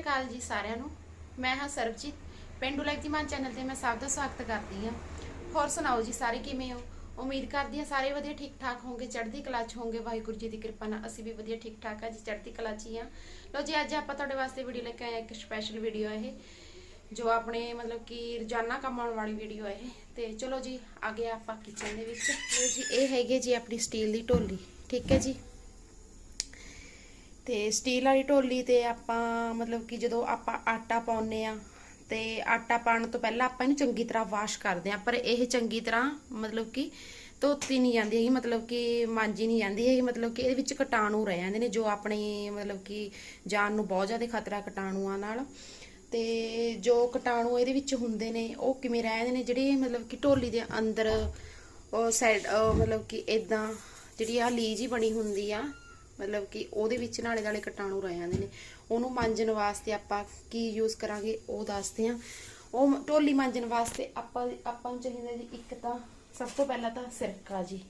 ਸ਼੍ਰੀ ਅਕਾਲ ਜੀ ਸਾਰਿਆਂ ਨੂੰ। ਮੈਂ ਹਾਂ ਸਰਬਜੀਤ। ਪਿੰਡੂ ਲਾਈਫ ਦੀ ਮਾਨ ਚੈਨਲ ਤੇ ਮੈਂ ਸਭ ਦਾ ਸਵਾਗਤ ਕਰਦੀ ਹਾਂ। ਹੋਰ ਸੁਣਾਓ ਜੀ ਸਾਰੇ ਕਿਵੇਂ ਹੋ? ਉਮੀਦ ਕਰਦੀ ਹਾਂ ਸਾਰੇ ਵਧੀਆ ਠੀਕ ਠਾਕ ਹੋਵੋਗੇ ਚੜ੍ਹਦੀ ਕਲਾ 'ਚ ਹੋਵੋਗੇ ਵਾਹਿਗੁਰੂ ਜੀ ਦੀ ਕਿਰਪਾ ਨਾਲ ਅਸੀਂ ਵੀ ਵਧੀਆ ਠੀਕ ਠਾਕ ਆ ਜੀ ਚੜ੍ਹਦੀ ਕਲਾ 'ਚ ਹੀ ਆ ਲੋ ਜੀ ਅੱਜ ਆਪਾਂ ਤੁਹਾਡੇ ਵਾਸਤੇ ਵੀਡੀਓ ਲੈ ਕੇ ਆਏ ਹਾਂ, ਇੱਕ ਸਪੈਸ਼ਲ ਵੀਡੀਓ ਹੈ ਇਹ ਜੋ ਆਪਣੇ ਮਤਲਬ ਕਿ ਰੋਜ਼ਾਨਾ ਕੰਮ ਆਉਣ ਵਾਲੀ ਵੀਡੀਓ ਹੈ ਇਹ। ਤੇ ਚਲੋ ਜੀ ਆ ਅੱਗੇ ਆਪਾਂ ਕਿਚਨ ਦੇ ਵਿੱਚ। ਲੋ ਜੀ ਇਹ ਹੈਗੇ ਜੀ ਆਪਣੀ ਸਟੀਲ ਦੀ ਢੋਲੀ ਠੀਕ ਹੈ ਜੀ? ਤੇ ਸਟੀਲ ਵਾਲੀ ਢੋਲੀ ਤੇ ਆਪਾਂ ਮਤਲਬ ਕਿ ਜਦੋਂ ਆਪਾਂ ਆਟਾ ਪਾਉਨੇ ਆ ਤੇ ਆਟਾ ਪਾਉਣ ਤੋਂ ਪਹਿਲਾਂ ਆਪਾਂ ਇਹਨੂੰ ਚੰਗੀ ਤਰ੍ਹਾਂ ਵਾਸ਼ ਕਰਦੇ ਆ ਪਰ ਇਹ ਚੰਗੀ ਤਰ੍ਹਾਂ ਮਤਲਬ ਕਿ ਧੋਤੀ ਨਹੀਂ ਜਾਂਦੀ ਹੈਗੀ, ਮਤਲਬ ਕਿ ਮਾਂਜੀ ਨਹੀਂ ਜਾਂਦੀ ਹੈਗੀ, ਮਤਲਬ ਕਿ ਇਹਦੇ ਵਿੱਚ ਕੀਟਾਣੂ ਰਹਿ ਜਾਂਦੇ ਨੇ ਜੋ ਆਪਣੀ ਮਤਲਬ ਕਿ ਜਾਨ ਨੂੰ ਬਹੁਤ ਜ਼ਿਆਦਾ ਖਤਰਾ ਕਟਾਣੂਆਂ ਨਾਲ। ਤੇ ਜੋ ਕੀਟਾਣੂ ਇਹਦੇ ਵਿੱਚ ਹੁੰਦੇ ਨੇ, ਉਹ ਕਿਵੇਂ ਰਹਿ ਜਾਂਦੇ ਨੇ, ਜਿਹੜੇ ਮਤਲਬ ਕਿ ਢੋਲੀ ਦੇ ਅੰਦਰ ਉਹ ਸਾਈਡ ਮਤਲਬ ਕਿ ਇਦਾਂ ਜਿਹੜੀ ਆ ਲੀਜ ਹੀ ਬਣੀ ਹੁੰਦੀ ਆ ਮਤਲਬ ਕਿ ਉਹਦੇ ਵਿੱਚ ਨਾਲੇ ਨਾਲੇ ਕੀਟਾਣੂ ਰਹਿ ਜਾਂਦੇ ਨੇ। ਉਹਨੂੰ ਮਾਂਜਣ ਵਾਸਤੇ ਆਪਾਂ ਕੀ ਯੂਜ਼ ਕਰਾਂਗੇ ਉਹ ਦੱਸਦੇ ਆ ਉਹ ਢੋਲੀ ਮਾਂਜਣ ਵਾਸਤੇ ਆਪਾਂ ਆਪਾਂ ਨੂੰ ਚਾਹੀਦਾ ਜੀ ਇੱਕ ਤਾਂ ਸਭ ਤੋਂ ਪਹਿਲਾਂ ਤਾਂ ਸਿਰਕਾ ਜੀ।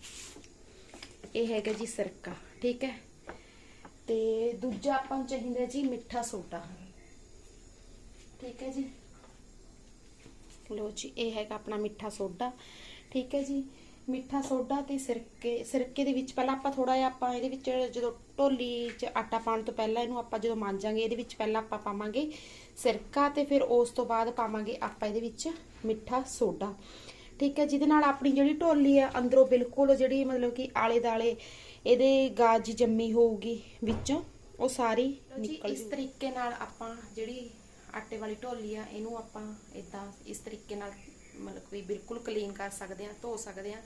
ਇਹ ਹੈਗਾ ਜੀ ਸਿਰਕਾ, ਠੀਕ ਹੈ? ਤੇ ਦੂਜਾ ਆਪਾਂ ਨੂੰ ਚਾਹੀਦਾ ਜੀ ਮਿੱਠਾ ਸੋਡਾ। ਠੀਕ ਹੈ ਜੀ? ਲੋ ਜੀ, ਇਹ ਹੈਗਾ ਆਪਣਾ ਮਿੱਠਾ ਸੋਡਾ। ਠੀਕ ਹੈ ਜੀ? ਮਿੱਠਾ ਸੋਡਾ ਤੇ ਸਿਰਕੇ ਸਿਰਕੇ ਦੇ ਵਿੱਚ ਪਹਿਲਾਂ ਆਪਾਂ ਥੋੜਾ ਜਿਹਾ ਆਪਾਂ ਇਹਦੇ ਵਿੱਚ ਜਦੋਂ ਢੋਲੀ 'ਚ ਆਟਾ ਪਾਉਣ ਤੋਂ ਪਹਿਲਾਂ ਇਹਨੂੰ ਆਪਾਂ ਜਦੋਂ ਮਾਂਜਾਂਗੇ ਇਹਦੇ ਵਿੱਚ ਪਹਿਲਾਂ ਆਪਾਂ ਪਾਵਾਂਗੇ ਸਿਰਕਾ ਤੇ ਫਿਰ ਉਸ ਤੋਂ ਬਾਅਦ ਪਾਵਾਂਗੇ ਆਪਾਂ ਇਹਦੇ ਵਿੱਚ ਮਿੱਠਾ ਸੋਡਾ। ਠੀਕ ਹੈ ਜਿਹਦੇ ਨਾਲ ਆਪਣੀ ਜਿਹੜੀ ਢੋਲੀ ਆ ਅੰਦਰੋਂ ਬਿਲਕੁਲ ਜਿਹੜੀ ਮਤਲਬ ਕਿ ਆਲੇ ਦਾਲੇ ਇਹਦੇ ਗਾਜ ਜੰਮੀ ਹੋਊਗੀ ਵਿੱਚੋਂ ਉਹ ਸਾਰੀ ਨਿਕਲ ਇਸ ਤਰੀਕੇ ਨਾਲ ਆਪਾਂ ਜਿਹੜੀ ਆਟੇ ਵਾਲੀ ਢੋਲੀ ਆ ਇਹਨੂੰ ਆਪਾਂ ਇਦਾਂ ਇਸ ਤਰੀਕੇ ਨਾਲ ਮਤਲਬ ਕਿ ਬਿਲਕੁਲ ਕਲੀਨ ਕਰ ਸਕਦੇ ਆ ਧੋ ਸਕਦੇ ਆ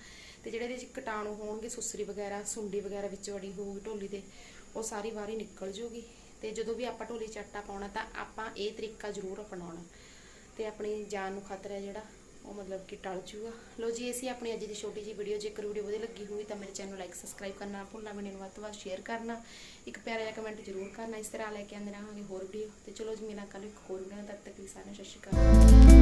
ਤੇ ਜਿਹੜੇ ਇਹਦੇ ਵਿੱਚ ਕੀਟਾਣੂ ਹੋਣਗੇ, ਸੁਸਰੀ ਵਗੈਰਾ, ਸੁੰਡੀ ਵਗੈਰਾ ਵਿੱਚ ਵੜੀ ਹੋਊਗੀ ਢੋਲੀ ਦੇ ਉਹ ਸਾਰੀ ਬਾਹਰ ਨਿਕਲ ਜੂਗੀ ਤੇ ਜਦੋਂ ਵੀ ਆਪਾਂ ਢੋਲੀ 'ਚ ਆਟਾ ਪਾਉਣਾ ਤਾਂ ਆਪਾਂ ਇਹ ਤਰੀਕਾ ਜ਼ਰੂਰ ਅਪਣਾਉਣਾ ਤੇ ਆਪਣੀ ਜਾਨ ਨੂੰ ਖਤਰਾ ਹੈ ਜਿਹੜਾ, ਉਹ ਮਤਲਬ ਕਿ ਟਲ ਜੂਗਾ। ਲੋ ਜੀ, ਇਹ ਸੀ ਆਪਣੀ ਅੱਜ ਦੀ ਛੋਟੀ ਜਿਹੀ ਵੀਡੀਓ ਜੇਕਰ ਵੀਡੀਓ ਵਧੀਆ ਲੱਗੀ ਹੋਈ ਤਾਂ ਮੇਰੇ ਚੈਨਲ ਨੂੰ ਲਾਈਕ ਸਬਸਕ੍ਰਾਈਬ ਕਰਨਾ ਨਾ ਭੁੱਲਣਾ ਵੀਡੀਓ ਨੂੰ ਵੱਧ ਤੋਂ ਵੱਧ ਸ਼ੇਅਰ ਕਰਨਾ, ਇੱਕ ਪਿਆਰਾ ਜਿਹਾ ਕਮੈਂਟ ਜ਼ਰੂਰ ਕਰਨਾ, ਇਸ ਤਰ੍ਹਾਂ ਲੈ ਕੇ ਆਉਂਦੇ ਰਹਾਂਗੇ ਹੋਰ ਵੀਡੀਓ ਤੇ ਚਲੋ ਜੀ ਮਿਲਾਂ ਕੱਲ ਇੱਕ ਹੋਰ ਵੀਡੀਓ ਨਾਲ, ਤਦ ਤੱਕ ਵੀ ਸਾਰਿਆਂ ਨੂੰ ਸਤਿ ਸ਼੍ਰੀ ਅਕਾਲ।